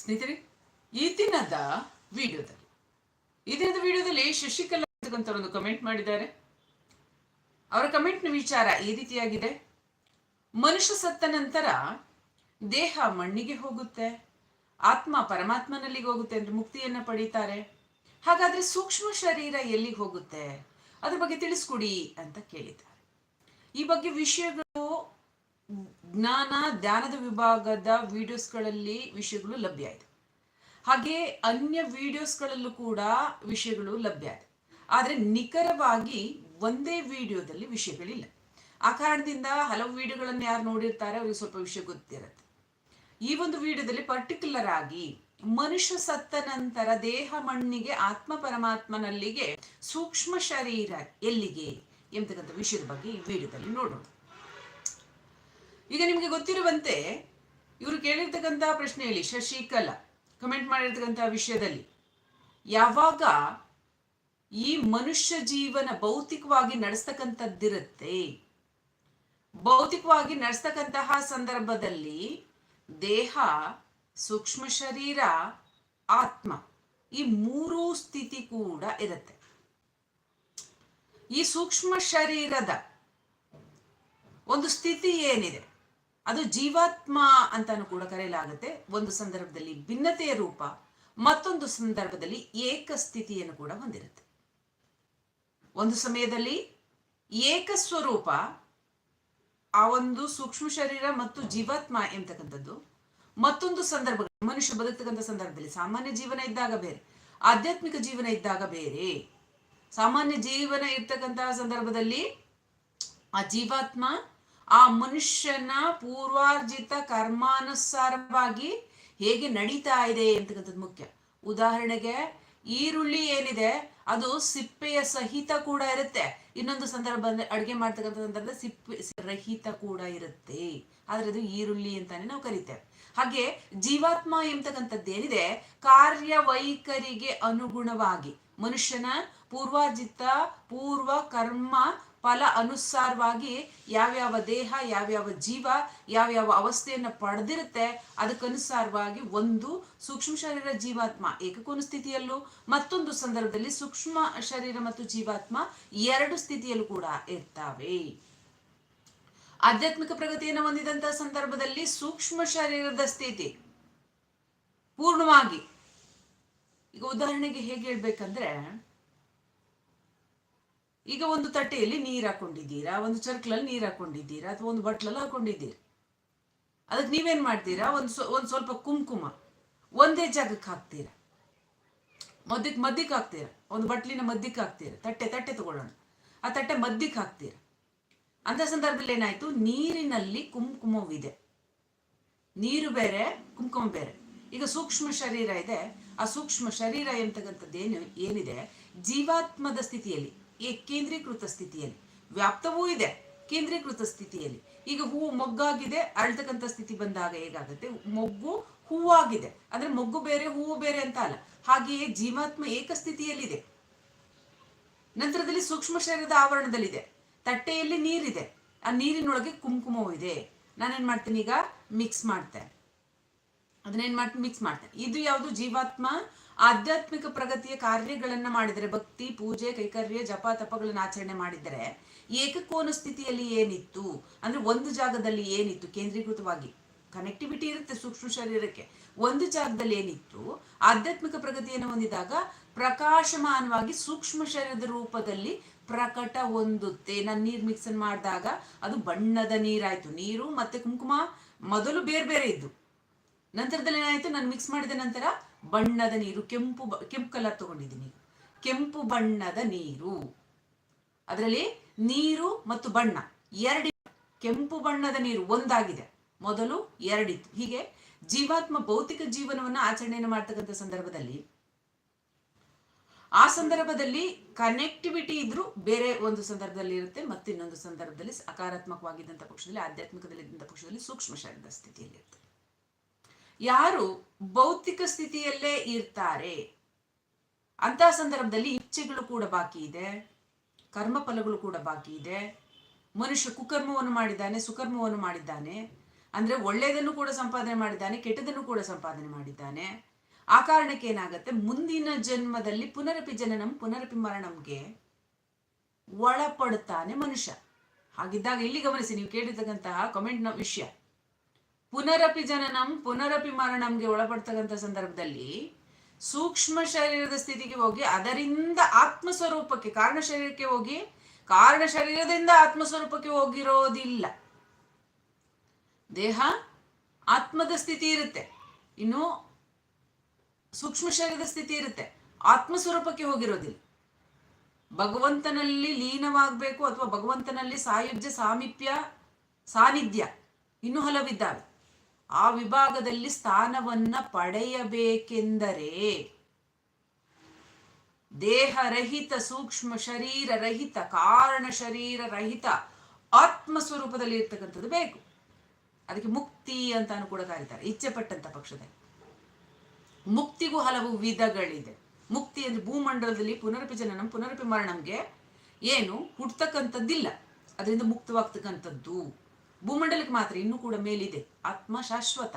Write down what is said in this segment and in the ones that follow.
ಸ್ನೇಹಿತರೆ, ಈ ದಿನದ ವಿಡಿಯೋದಲ್ಲಿ, ಈ ದಿನದ ವಿಡಿಯೋದಲ್ಲಿ ಶಶಿಕಲಾ ಒಂದು ಕಮೆಂಟ್ ಮಾಡಿದ್ದಾರೆ. ಅವರ ಕಮೆಂಟ್ನ ವಿಚಾರ ಈ ರೀತಿಯಾಗಿದೆ. ಮನುಷ್ಯ ಸತ್ತ ನಂತರ ದೇಹ ಮಣ್ಣಿಗೆ ಹೋಗುತ್ತೆ, ಆತ್ಮ ಪರಮಾತ್ಮನಲ್ಲಿಗೆ ಹೋಗುತ್ತೆ ಅಂದ್ರೆ ಮುಕ್ತಿಯನ್ನ ಪಡೀತಾರೆ. ಹಾಗಾದ್ರೆ ಸೂಕ್ಷ್ಮ ಶರೀರ ಎಲ್ಲಿಗೆ ಹೋಗುತ್ತೆ? ಅದ್ರ ಬಗ್ಗೆ ತಿಳಿಸ್ಕೊಡಿ ಅಂತ ಕೇಳಿದ್ದಾರೆ. ಈ ಬಗ್ಗೆ ವಿಷಯಗಳು ಜ್ಞಾನ ಧ್ಯಾನದ ವಿಭಾಗದ ವಿಡಿಯೋಸ್ಗಳಲ್ಲಿ ವಿಷಯಗಳು ಲಭ್ಯ ಇದೆ. ಹಾಗೆ ಅನ್ಯ ವಿಡಿಯೋಸ್ಗಳಲ್ಲೂ ಕೂಡ ವಿಷಯಗಳು ಲಭ್ಯ ಇದೆ. ಆದರೆ ನಿಖರವಾಗಿ ಒಂದೇ ವಿಡಿಯೋದಲ್ಲಿ ವಿಷಯಗಳಿಲ್ಲ. ಆ ಕಾರಣದಿಂದ ಹಲವು ವಿಡಿಯೋಗಳನ್ನು ಯಾರು ನೋಡಿರ್ತಾರೆ ಅವ್ರಿಗೆ ಸ್ವಲ್ಪ ವಿಷಯ ಗೊತ್ತಿರುತ್ತೆ. ಈ ಒಂದು ವಿಡಿಯೋದಲ್ಲಿ ಪರ್ಟಿಕ್ಯುಲರ್ ಆಗಿ ಮನುಷ್ಯ ಸತ್ತ ನಂತರ ದೇಹ ಮಣ್ಣಿಗೆ, ಆತ್ಮ ಪರಮಾತ್ಮನಲ್ಲಿಗೆ ಸೂಕ್ಷ್ಮ ಶರೀರ ಎಲ್ಲಿಗೆ ಎಂಬತಕ್ಕಂಥ ವಿಷಯದ ಬಗ್ಗೆ ಈ ವಿಡಿಯೋದಲ್ಲಿ ನೋಡೋಣ. ಈಗ ನಿಮಗೆ ಗೊತ್ತಿರುವಂತೆ ಇವರು ಕೇಳಿರ್ತಕ್ಕಂಥ ಪ್ರಶ್ನೆಯಲ್ಲಿ ಶಶಿಕಲಾ ಕಮೆಂಟ್ ಮಾಡಿರ್ತಕ್ಕಂಥ ವಿಷಯದಲ್ಲಿ ಯಾವಾಗ ಈ ಮನುಷ್ಯ ಜೀವನ ಭೌತಿಕವಾಗಿ ನಡೆಸ್ತಕ್ಕಂಥದ್ದಿರುತ್ತೆ? ಭೌತಿಕವಾಗಿ ನಡೆಸ್ತಕ್ಕಂತಹ ಸಂದರ್ಭದಲ್ಲಿ ದೇಹ, ಸೂಕ್ಷ್ಮ ಶರೀರ, ಆತ್ಮ ಈ ಮೂರೂ ಸ್ಥಿತಿ ಕೂಡ ಇರುತ್ತೆ. ಈ ಸೂಕ್ಷ್ಮ ಶರೀರದ ಒಂದು ಸ್ಥಿತಿ ಏನಿದೆ? ಅದು ಜೀವಾತ್ಮ ಅಂತಾನು ಕೂಡ ಕರೆಯಲಾಗುತ್ತೆ. ಒಂದು ಸಂದರ್ಭದಲ್ಲಿ ಭಿನ್ನತೆಯ ರೂಪ, ಮತ್ತೊಂದು ಸಂದರ್ಭದಲ್ಲಿ ಏಕ ಸ್ಥಿತಿಯನ್ನು ಕೂಡ ಹೊಂದಿರುತ್ತೆ. ಒಂದು ಸಮಯದಲ್ಲಿ ಏಕ ಸ್ವರೂಪ, ಆ ಒಂದು ಸೂಕ್ಷ್ಮ ಶರೀರ ಮತ್ತು ಜೀವಾತ್ಮ ಎಂತಕ್ಕಂಥದ್ದು, ಮತ್ತೊಂದು ಸಂದರ್ಭ ಮನುಷ್ಯ ಬದುಕ್ತಕ್ಕಂಥ ಸಂದರ್ಭದಲ್ಲಿ ಸಾಮಾನ್ಯ ಜೀವನ ಇದ್ದಾಗ ಬೇರೆ, ಆಧ್ಯಾತ್ಮಿಕ ಜೀವನ ಇದ್ದಾಗ ಬೇರೆ. ಸಾಮಾನ್ಯ ಜೀವನ ಇರ್ತಕ್ಕಂತಹ ಸಂದರ್ಭದಲ್ಲಿ ಆ ಜೀವಾತ್ಮ ಆ ಮನುಷ್ಯನ ಪೂರ್ವಾರ್ಜಿತ ಕರ್ಮಾನುಸಾರವಾಗಿ ಹೇಗೆ ನಡೀತಾ ಇದೆ ಅಂತಕ್ಕಂಥದ್ದು ಮುಖ್ಯ. ಉದಾಹರಣೆಗೆ ಈರುಳ್ಳಿ ಏನಿದೆ, ಅದು ಸಿಪ್ಪೆಯ ಸಹಿತ ಕೂಡ ಇರುತ್ತೆ. ಇನ್ನೊಂದು ಸಂದರ್ಭ ಅಡುಗೆ ಮಾಡ್ತಕ್ಕಂಥ ಸಂದರ್ಭ ಸಿಪ್ಪೆ ರಹಿತ ಕೂಡ ಇರುತ್ತೆ. ಆದ್ರೆ ಅದು ಈರುಳ್ಳಿ ಅಂತಾನೆ ನಾವು ಕರಿತೇವೆ. ಹಾಗೆ ಜೀವಾತ್ಮ ಎಂಬತಕ್ಕಂಥದ್ದು ಏನಿದೆ, ಕಾರ್ಯವೈಖರಿಗೆ ಅನುಗುಣವಾಗಿ ಮನುಷ್ಯನ ಪೂರ್ವಾರ್ಜಿತ ಪೂರ್ವ ಕರ್ಮ ಫಲ ಅನುಸಾರವಾಗಿ ಯಾವ್ಯಾವ ದೇಹ, ಯಾವ್ಯಾವ ಜೀವ, ಯಾವ್ಯಾವ ಅವಸ್ಥೆಯನ್ನು ಪಡೆದಿರುತ್ತೆ, ಅದಕ್ಕನುಸಾರವಾಗಿ ಒಂದು ಸೂಕ್ಷ್ಮ ಶರೀರ ಜೀವಾತ್ಮ ಏಕಕೋನ ಸ್ಥಿತಿಯಲ್ಲೂ, ಮತ್ತೊಂದು ಸಂದರ್ಭದಲ್ಲಿ ಸೂಕ್ಷ್ಮ ಶರೀರ ಮತ್ತು ಜೀವಾತ್ಮ ಎರಡು ಸ್ಥಿತಿಯಲ್ಲೂ ಕೂಡ ಇರ್ತಾವೆ. ಆಧ್ಯಾತ್ಮಿಕ ಪ್ರಗತಿಯನ್ನು ಹೊಂದಿದಂತಹ ಸಂದರ್ಭದಲ್ಲಿ ಸೂಕ್ಷ್ಮ ಶರೀರದ ಸ್ಥಿತಿ ಪೂರ್ಣವಾಗಿ ಈಗ ಉದಾಹರಣೆಗೆ ಹೇಗೆ ಹೇಳ್ಬೇಕಂದ್ರೆ ಈಗ ಒಂದು ತಟ್ಟೆಯಲ್ಲಿ ನೀರು ಹಾಕೊಂಡಿದ್ದೀರಾ? ಒಂದು ಚರ್ಕ್ಲಲ್ಲಿ ನೀರು ಹಾಕೊಂಡಿದ್ದೀರಾ? ಅಥವಾ ಒಂದು ಬಟ್ಲಲ್ಲಿ ಹಾಕೊಂಡಿದ್ದೀರಾ? ಅದಕ್ಕೆ ನೀವೇನು ಮಾಡ್ತೀರಾ? ಒಂದು ಒಂದು ಸ್ವಲ್ಪ ಕುಂಕುಮ. ಒಂದೇ ಜಾಗಕ್ಕೆ ಹಾಕ್ತೀರಾ? ಮದ್ದಕ್ಕೆ ಮದ್ದಿಕ್ ಹಾಕ್ತೀರಾ? ಒಂದು ಬಟ್ಲಿನ ಮದ್ದಿಕ್ ಹಾಕ್ತೀರಾ? ತಟ್ಟೆ ತಟ್ಟೆ ತಗೊಳ್ಳೋಣ. ಆ ತಟ್ಟೆ ಮದ್ದಿಕ್ ಹಾಕ್ತೀರಾ? ಅಂತ ಸಂದರ್ಭದಲ್ಲಿ ಏನಾಯ್ತು? ನೀರಿನಲ್ಲಿ ಕುಂಕುಮವಿದೆ. ನೀರು ಬೇರೆ, ಕುಂಕುಮ ಬೇರೆ. ಈಗ ಸೂಕ್ಷ್ಮ ಶರೀರ ಇದೆ. ಆ ಸೂಕ್ಷ್ಮ ಶರೀರ ಎಂತಕ್ಕಂಥದ್ದು ಏನು ಏನಿದೆ? ಜೀವಾತ್ಮದ ಸ್ಥಿತಿಯಲ್ಲಿ. ಕೇಂದ್ರೀಕೃತ ಸ್ಥಿತಿಯಲ್ಲಿ. ವ್ಯಾಪ್ತವೂ ಇದೆ ಕೇಂದ್ರೀಕೃತ ಸ್ಥಿತಿಯಲ್ಲಿ. ಈಗ ಹೂವು ಮೊಗ್ಗಾಗಿದೆ, ಅರಳ್ತಕ್ಕಂಥ ಸ್ಥಿತಿ ಬಂದಾಗ ಹೇಗಾಗುತ್ತೆ? ಮೊಗ್ಗು ಹೂವಾಗಿದೆ. ಅಂದ್ರೆ ಮೊಗ್ಗು ಬೇರೆ, ಹೂವು ಬೇರೆ ಅಂತ ಅಲ್ಲ. ಹಾಗೆಯೇ ಜೀವಾತ್ಮ ಏಕ ಸ್ಥಿತಿಯಲ್ಲಿದೆ ನಂತರದಲ್ಲಿ ಸೂಕ್ಷ್ಮ ಶರೀರದ ಆವರಣದಲ್ಲಿದೆ. ತಟ್ಟೆಯಲ್ಲಿ ನೀರಿದೆ. ಆ ನೀರಿನೊಳಗೆ ಕುಂಕುಮವೂ ಇದೆ. ನಾನೇನ್ ಮಾಡ್ತೀನಿ ಈಗ? ಮಿಕ್ಸ್ ಮಾಡ್ತೇನೆ. ಅದನ್ನೇನ್ ಮಾಡ್ತೀನಿ ಮಿಕ್ಸ್ ಮಾಡ್ತೇನೆ. ಇದು ಯಾವುದು? ಜೀವಾತ್ಮ ಆಧ್ಯಾತ್ಮಿಕ ಪ್ರಗತಿಯ ಕಾರ್ಯಗಳನ್ನ ಮಾಡಿದರೆ, ಭಕ್ತಿ, ಪೂಜೆ, ಕೈಕರ್ಯ, ಜಪ, ತಪಗಳನ್ನು ಆಚರಣೆ ಮಾಡಿದರೆ ಏಕಕೋನ ಸ್ಥಿತಿಯಲ್ಲಿ ಏನಿತ್ತು? ಅಂದ್ರೆ ಒಂದು ಜಾಗದಲ್ಲಿ ಏನಿತ್ತು? ಕೇಂದ್ರೀಕೃತವಾಗಿ ಕನೆಕ್ಟಿವಿಟಿ ಇರುತ್ತೆ ಸೂಕ್ಷ್ಮ ಶರೀರಕ್ಕೆ. ಒಂದು ಜಾಗದಲ್ಲಿ ಏನಿತ್ತು? ಆಧ್ಯಾತ್ಮಿಕ ಪ್ರಗತಿಯನ್ನು ಹೊಂದಿದಾಗ ಪ್ರಕಾಶಮಾನವಾಗಿ ಸೂಕ್ಷ್ಮ ಶರೀರದ ರೂಪದಲ್ಲಿ ಪ್ರಕಟ ಹೊಂದುತ್ತೆ. ನಾನು ನೀರು ಮಿಕ್ಸನ್ ಮಾಡಿದಾಗ ಅದು ಬಣ್ಣದ ನೀರಾಯ್ತು. ನೀರು ಮತ್ತೆ ಕುಂಕುಮ ಮೊದಲು ಬೇರೆ ಬೇರೆ ಇದ್ದು. ನಂತರದಲ್ಲಿ ಏನಾಯ್ತು? ನಾನು ಮಿಕ್ಸ್ ಮಾಡಿದ ನಂತರ ಬಣ್ಣದ ನೀರು, ಕೆಂಪು ಕೆಂಪು ಕಲರ್ ತಗೊಂಡಿದ್ದೀನಿ. ಕೆಂಪು ಬಣ್ಣದ ನೀರು. ಅದರಲ್ಲಿ ನೀರು ಮತ್ತು ಬಣ್ಣ ಎರಡು ಕೆಂಪು ಬಣ್ಣದ ನೀರು ಒಂದಾಗಿದೆ. ಮೊದಲು ಎರಡಿತ್ತು. ಹೀಗೆ ಜೀವಾತ್ಮ ಭೌತಿಕ ಜೀವನವನ್ನು ಆಚರಣೆಯನ್ನು ಮಾಡ್ತಕ್ಕಂಥ ಸಂದರ್ಭದಲ್ಲಿ ಆ ಸಂದರ್ಭದಲ್ಲಿ ಕನೆಕ್ಟಿವಿಟಿ ಇದ್ರೂ ಬೇರೆ ಒಂದು ಸಂದರ್ಭದಲ್ಲಿ ಇರುತ್ತೆ, ಮತ್ತಿನ್ನೊಂದು ಸಂದರ್ಭದಲ್ಲಿ ಸಕಾರಾತ್ಮಕವಾಗಿದ್ದಂಥ ಪಕ್ಷದಲ್ಲಿ ಆಧ್ಯಾತ್ಮಿಕದಲ್ಲಿ ಇದ್ದಂಥ ಪಕ್ಷದಲ್ಲಿ ಸೂಕ್ಷ್ಮ ಶರೀರದ ಸ್ಥಿತಿಯಲ್ಲಿ ಇರುತ್ತೆ. ಯಾರು ಭೌತಿಕ ಸ್ಥಿತಿಯಲ್ಲೇ ಇರ್ತಾರೆ? ಅಂತ ಸಂದರ್ಭದಲ್ಲಿ ಇಚ್ಛೆಗಳು ಕೂಡ ಬಾಕಿ ಇದೆ ಕರ್ಮ ಫಲಗಳು ಕೂಡ ಬಾಕಿ ಇದೆ. ಮನುಷ್ಯ ಕುಕರ್ಮವನ್ನು ಮಾಡಿದ್ದಾನೆ, ಸುಕರ್ಮವನ್ನು ಮಾಡಿದ್ದಾನೆ. ಅಂದ್ರೆ ಒಳ್ಳೆಯದನ್ನು ಕೂಡ ಸಂಪಾದನೆ ಮಾಡಿದ್ದಾನೆ, ಕೆಟ್ಟದನ್ನು ಕೂಡ ಸಂಪಾದನೆ ಮಾಡಿದ್ದಾನೆ. ಆ ಕಾರಣಕ್ಕೆ ಏನಾಗುತ್ತೆ? ಮುಂದಿನ ಜನ್ಮದಲ್ಲಿ ಪುನರಪಿ ಜನನಂ ಪುನರಪಿ ಮರಣಂಗೆ ಒಳಪಡುತ್ತಾನೆ ಮನುಷ್ಯ. ಹಾಗಿದ್ದಾಗ ಇಲ್ಲಿ ಗಮನಿಸಿ, ನೀವು ಕೇಳಿರ್ತಕ್ಕಂತಹ ಕಮೆಂಟ್ನ ವಿಷಯ. ಪುನರಪಿ ಜನನಂ, ಪುನರಪಿ ಮರಣಂಗೆ ಒಳಪಡ್ತಕ್ಕಂಥ ಸಂದರ್ಭದಲ್ಲಿ ಸೂಕ್ಷ್ಮ ಶರೀರದ ಸ್ಥಿತಿಗೆ ಹೋಗಿ, ಅದರಿಂದ ಆತ್ಮ ಸ್ವರೂಪಕ್ಕೆ ಕಾರಣ ಶರೀರಕ್ಕೆ ಹೋಗಿ, ಕಾರಣ ಶರೀರದಿಂದ ಆತ್ಮ ಸ್ವರೂಪಕ್ಕೆ ಹೋಗಿರೋದಿಲ್ಲ. ದೇಹ ಆತ್ಮದ ಸ್ಥಿತಿ ಇರುತ್ತೆ. ಇನ್ನು ಸೂಕ್ಷ್ಮ ಶರೀರದ ಸ್ಥಿತಿ ಇರುತ್ತೆ. ಆತ್ಮ ಸ್ವರೂಪಕ್ಕೆ ಹೋಗಿರೋದಿಲ್ಲ. ಭಗವಂತನಲ್ಲಿ ಲೀನವಾಗಬೇಕು ಅಥವಾ ಭಗವಂತನಲ್ಲಿ ಸಾಯುಜ್ಯ, ಸಾಮೀಪ್ಯ, ಸಾನ್ನಿಧ್ಯ ಇನ್ನೂ ಹಲವಿದ್ದಾವೆ ಆ ವಿಭಾಗದಲ್ಲಿ ಸ್ಥಾನವನ್ನ ಪಡೆಯಬೇಕೆಂದರೆ ದೇಹರಹಿತ ಸೂಕ್ಷ್ಮ ಶರೀರ ರಹಿತ, ಕಾರಣ ಶರೀರ ರಹಿತ, ಆತ್ಮ ಸ್ವರೂಪದಲ್ಲಿ ಇರ್ತಕ್ಕಂಥದ್ದು ಬೇಕು. ಅದಕ್ಕೆ ಮುಕ್ತಿ ಅಂತಾನು ಕೂಡ ಕರೀತಾರೆ ಇಚ್ಛೆ ಪಟ್ಟಂತ ಪಕ್ಷದಲ್ಲಿ. ಮುಕ್ತಿಗೂ ಹಲವು ವಿಧಗಳಿದೆ. ಮುಕ್ತಿ ಅಂದ್ರೆ ಭೂಮಂಡಲದಲ್ಲಿ ಪುನರಪಿ ಜನನಂ ಪುನರಪಿ ಮರಣಂಗೆ ಏನು ಹುಡ್ತಕ್ಕಂಥದ್ದಿಲ್ಲ. ಅದರಿಂದ ಮುಕ್ತವಾಗ್ತಕ್ಕಂಥದ್ದು. ಭೂಮಂಡಲಕ್ಕೆ ಮಾತ್ರ ಇನ್ನೂ ಕೂಡ ಮೇಲಿದೆ. ಆತ್ಮ ಶಾಶ್ವತ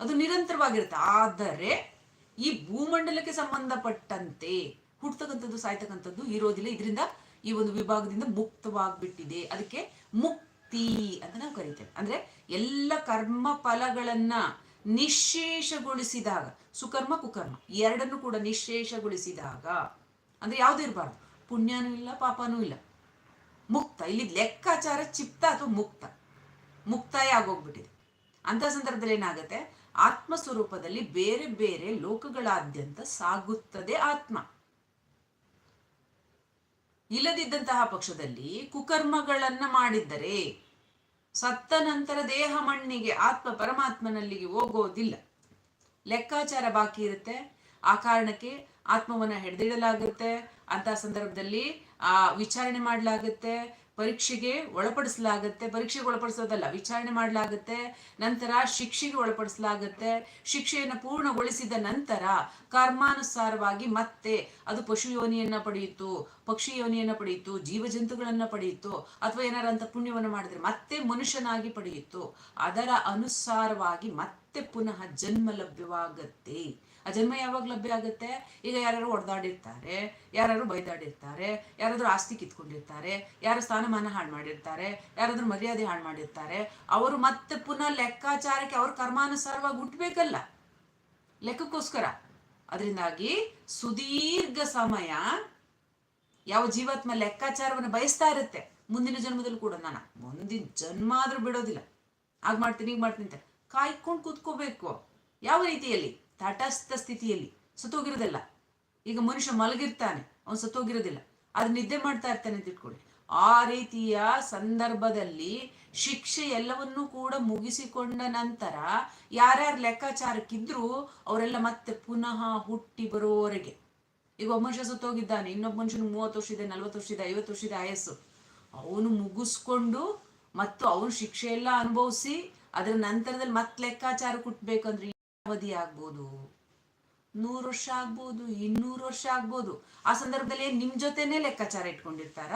ಅದು ನಿರಂತರವಾಗಿರುತ್ತೆ. ಆದರೆ ಈ ಭೂಮಂಡಲಕ್ಕೆ ಸಂಬಂಧಪಟ್ಟಂತೆ ಹುಡ್ತಕ್ಕಂಥದ್ದು ಸಾಯ್ತಕ್ಕಂಥದ್ದು ಇರೋದಿಲ್ಲ. ಇದರಿಂದ ಈ ಒಂದು ವಿಭಾಗದಿಂದ ಮುಕ್ತವಾಗ್ಬಿಟ್ಟಿದೆ. ಅದಕ್ಕೆ ಮುಕ್ತಿ ಅಂತ ನಾವು ಕರಿತೇವೆ. ಅಂದ್ರೆ ಎಲ್ಲ ಕರ್ಮ ಫಲಗಳನ್ನ ನಿಶೇಷಗೊಳಿಸಿದಾಗ, ಸುಕರ್ಮ, ಕುಕರ್ಮ ಎರಡನ್ನು ಕೂಡ ನಿಶೇಷಗೊಳಿಸಿದಾಗ, ಅಂದ್ರೆ ಯಾವ್ದು ಇರಬಾರ್ದು? ಪುಣ್ಯನೂ ಇಲ್ಲ, ಪಾಪನೂ ಇಲ್ಲ. ಮುಕ್ತ. ಇಲ್ಲಿ ಲೆಕ್ಕಾಚಾರ ಚಿಪ್ತ ಅಥವಾ ಮುಕ್ತ? ಮುಕ್ತಾಯ ಆಗೋಗ್ಬಿಟ್ಟಿದೆ ಅಂತ ಸಂದರ್ಭದಲ್ಲಿ ಏನಾಗುತ್ತೆ ಆತ್ಮ ಸ್ವರೂಪದಲ್ಲಿ ಬೇರೆ ಬೇರೆ ಲೋಕಗಳಾದ್ಯಂತ ಸಾಗುತ್ತದೆ ಆತ್ಮ. ಇಲ್ಲದಿದ್ದಂತಹ ಪಕ್ಷದಲ್ಲಿ ಕುಕರ್ಮಗಳನ್ನ ಮಾಡಿದ್ದರೆ ಸತ್ತ ನಂತರ ದೇಹ ಮಣ್ಣಿಗೆ, ಆತ್ಮ ಪರಮಾತ್ಮನಲ್ಲಿಗೆ ಹೋಗೋದಿಲ್ಲ. ಲೆಕ್ಕಾಚಾರ ಬಾಕಿ ಇರುತ್ತೆ. ಆ ಕಾರಣಕ್ಕೆ ಆತ್ಮವನ್ನ ಹಿಡಿದಿಡಲಾಗುತ್ತೆ. ಅಂತ ಸಂದರ್ಭದಲ್ಲಿ ಆ ವಿಚಾರಣೆ ಮಾಡಲಾಗುತ್ತೆ. ಪರೀಕ್ಷೆಗೆ ಒಳಪಡಿಸಲಾಗುತ್ತೆ, ಪರೀಕ್ಷೆಗೆ ಒಳಪಡಿಸೋದಲ್ಲ, ವಿಚಾರಣೆ ಮಾಡಲಾಗುತ್ತೆ, ನಂತರ ಶಿಕ್ಷೆಗೆ ಒಳಪಡಿಸಲಾಗುತ್ತೆ, ಶಿಕ್ಷೆಯನ್ನು ಪೂರ್ಣಗೊಳಿಸಿದ ನಂತರ ಕರ್ಮಾನುಸಾರವಾಗಿ ಮತ್ತೆ ಅದು ಪಶು ಯೋನಿಯನ್ನ ಪಡೆಯಿತು, ಪಕ್ಷಿ ಯೋನಿಯನ್ನ ಪಡೆಯಿತು, ಜೀವಜಂತುಗಳನ್ನ ಪಡೆಯಿತು, ಅಥವಾ ಏನಾರ ಅಂತ ಪುಣ್ಯವನ್ನು ಮಾಡಿದ್ರೆ ಮತ್ತೆ ಮನುಷ್ಯನಾಗಿ ಪಡೆಯಿತು. ಅದರ ಅನುಸಾರವಾಗಿ ಮತ್ತೆ ಪುನಃ ಜನ್ಮ ಲಭ್ಯವಾಗತ್ತೆ ಆ ಜನ್ಮ ಯಾವಾಗ ಲಭ್ಯ ಆಗುತ್ತೆ? ಈಗ ಯಾರು ಹೊಡೆದಾಡಿರ್ತಾರೆ ಯಾರು ಬೈದಾಡಿರ್ತಾರೆ, ಯಾರಾದ್ರೂ ಆಸ್ತಿ ಕಿತ್ಕೊಂಡಿರ್ತಾರೆ, ಯಾರು ಸ್ಥಾನಮಾನ ಹಾಳು ಮಾಡಿರ್ತಾರೆ, ಯಾರಾದ್ರೂ ಮರ್ಯಾದೆ ಹಾಳು ಮಾಡಿರ್ತಾರೆ, ಅವರು ಮತ್ತೆ ಪುನಃ ಲೆಕ್ಕಾಚಾರಕ್ಕೆ ಅವ್ರ ಕರ್ಮಾನುಸಾರವಾಗಿ ಹುಟ್ಟಬೇಕಲ್ಲ ಲೆಕ್ಕಕ್ಕೋಸ್ಕರ. ಅದರಿಂದಾಗಿ ಸುದೀರ್ಘ ಸಮಯ ಯಾವ ಜೀವಾತ್ಮ ಲೆಕ್ಕಾಚಾರವನ್ನು ಬಯಸ್ತಾ ಇರುತ್ತೆ. ಮುಂದಿನ ಜನ್ಮದಲ್ಲಿ ಕೂಡ ನಾನು ಮುಂದಿನ ಜನ್ಮ ಆದ್ರೂ ಬಿಡೋದಿಲ್ಲ. ಆಗ ಮಾಡ್ತೀನಿ ಈಗ ಮಾಡ್ತೀನಿ ಅಂತ ಕಾಯ್ಕೊಂಡು ಕೂತ್ಕೋಬೇಕು. ಯಾವ ರೀತಿಯಲ್ಲಿ? ತಟಸ್ಥ ಸ್ಥಿತಿಯಲ್ಲಿ ಸತ್ತೋಗಿರೋದಿಲ್ಲ. ಈಗ ಮನುಷ್ಯ ಮಲಗಿರ್ತಾನೆ, ಅವನು ಸತ್ತೋಗಿರೋದಿಲ್ಲ. ಅದು ನಿದ್ದೆ ಮಾಡ್ತಾ ಇರ್ತಾನೆ ಅಂತ ಇಟ್ಕೊಳ್ಳಿ. ಆ ರೀತಿಯ ಸಂದರ್ಭದಲ್ಲಿ ಶಿಕ್ಷೆ ಎಲ್ಲವನ್ನೂ ಕೂಡ ಮುಗಿಸಿಕೊಂಡ ನಂತರ ಯಾರ್ಯಾರು ಲೆಕ್ಕಾಚಾರಕ್ಕಿದ್ರು ಅವರೆಲ್ಲ ಮತ್ತೆ ಪುನಃ ಹುಟ್ಟಿ ಬರೋವರೆಗೆ. ಈಗ ಒಬ್ಬ ಮನುಷ್ಯ ಸತ್ತೋಗಿದ್ದಾನೆ, ಇನ್ನೊಬ್ಬ ಮನುಷ್ಯನ ಮೂವತ್ತು ವರ್ಷ ಇದೆ, ನಲ್ವತ್ತು ವರ್ಷ ಇದೆ, ಐವತ್ತು ವರ್ಷ ಇದೆ, ಆಯಸ್ಸು. ಅವನು ಮುಗಿಸ್ಕೊಂಡು ಮತ್ತು ಅವನು ಶಿಕ್ಷೆ ಎಲ್ಲ ಅನುಭವಿಸಿ, ಅದರ ನಂತರದಲ್ಲಿ ಮತ್ತೆ ಲೆಕ್ಕಾಚಾರ ಕುಟ್ಬೇಕಂದ್ರೆ ಅವಧಿ ಆಗ್ಬೋದು. ನೂರು ವರ್ಷ ಆಗ್ಬೋದು, ಇನ್ನೂರು ವರ್ಷ ಆಗ್ಬೋದು. ಆ ಸಂದರ್ಭದಲ್ಲಿ ನಿಮ್ ಜೊತೆನೆ ಲೆಕ್ಕಾಚಾರ ಇಟ್ಕೊಂಡಿರ್ತಾರ?